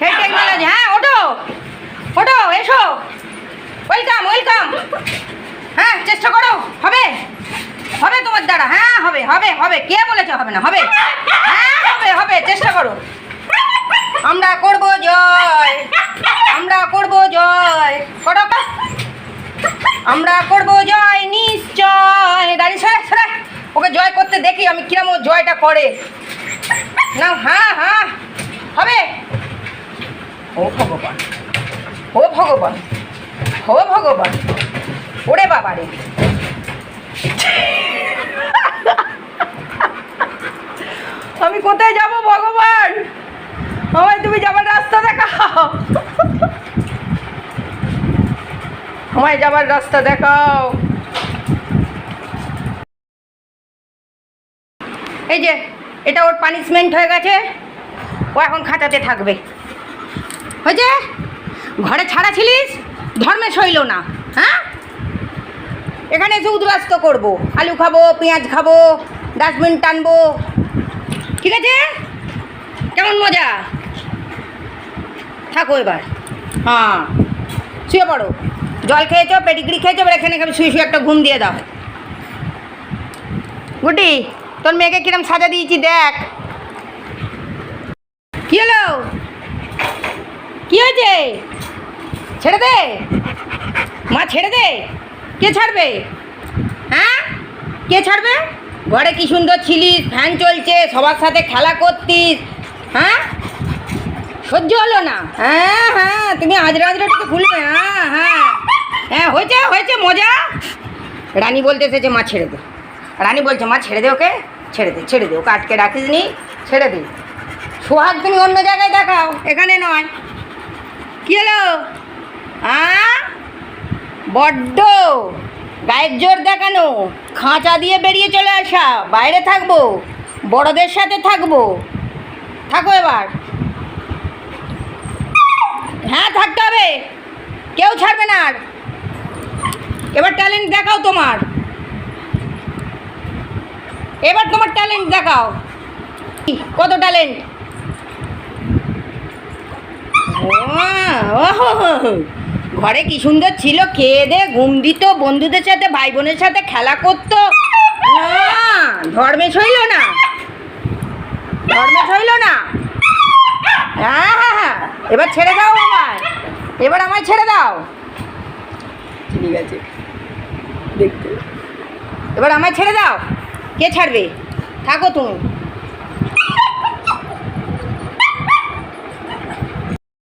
হে technology হ্যাঁ ওঠো। ওঠো, এসো। ওয়েলকাম ওয়েলকাম হ্যাঁ চেষ্টা করো। হবে? হবে তোমার দ্বারা। হ্যাঁ হবে হবে হবে। কে বলেছে হবে না? হবে? হ্যাঁ হবে হবে, চেষ্টা করো। আমরা করব জয়। আমরা করব জয়। করো আমরা করব জয় নিশ্চয়। দাঁড়িয়ে, সরে সরে। ওকে জয় করতে দেখি আমি কিরম জয়টা করে। না হ্যাঁ হ্যাঁ। হবে। ও ভগবান ও ভগবান ও ভগবান। ওরে বাবা রে। আমি কোথায় যাব ভগবান? আমায় তুমি যাবার রাস্তা দেখাও। আমায় যাবার রাস্তা দেখাও। এই যে এটা ওর পানিশমেন্ট হয়ে গেছে। ও এখন খাঁচাতে থাকবে। হয়েছে? ঘরে ছাড়া ছিলিস? ধর্মে সইল না। হ্যাঁ? এখানে এসে উদ্বাস্ত করব। আলু খাব, পেঁয়াজ খাব ডাস্টবিন টানবো। ঠিক আছে? কেমন মজা? থাকো এবার। হ্যাঁ। শুয়ে পড়ো। জল খেয়েছো, পেডিগ্রি খেয়েছো, এবার এখানে শুয়ে শুয়ে একটা ঘুম দিয়ে দাও। গুটি। তোর মেয়েকে কিরম সাজা দিয়েছি দেখ। কি হলো? কি হয়েছে? ছেড়ে দে। মা, ছেড়ে দে। কে ছাড়বে? হ্যাঁ? কে ছাড়বে? ঘরে কি সুন্দর ছিলিস, ফ্যান চলছে, সবার সাথে খেলা করতিস হ্যাঁ? সহ্য হলো না। হ্যাঁ হ্যাঁ তুমি আজরা আজরাটাকে খুলবে হ্যাঁ হ্যাঁ। হ্যাঁ হয়েছে হয়েছে, মজা। রানী বলতে এসেছে, মা, ছেড়ে দে। রানী বলছে, মা, ছেড়ে দে ওকে। ছেড়ে দে ছেড়ে দে, ওকে আটকে রাখিস নি, ছেড়ে দে। সোহাগ, তুমি অন্য জায়গায় দেখাও, এখানে নয়। কি হলো? আ বড্ড। গায়ের জোর দেখানো। খাঁচা দিয়ে বেরিয়ে চলে আসা। বাইরে থাকব, বড়দের সাথে থাকব। থাকো এবার। হ্যাঁ থাকতে হবে। কেউ ছাড়বে না আর। এবার ট্যালেন্ট দেখাও তোমার। এবার তোমার ট্যালেন্ট দেখাও। কত ট্যালেন্ট ঘরে কি সুন্দর ছিল? খেয়ে দে ঘুম দিত বন্ধুদের সাথে ভাই বোনের সাথে খেলা করতো। ধর্মে সইল না। ধর্মে সইল না। হ্যাঁ হ্যাঁ হ্যাঁ। এবার ছেড়ে দাও আমায়। এবার আমায় ছেড়ে দাও। ঠিক আছে। দেখতে। এবার আমায় ছেড়ে দাও। কে ছাড়বে? থাকো তুমি।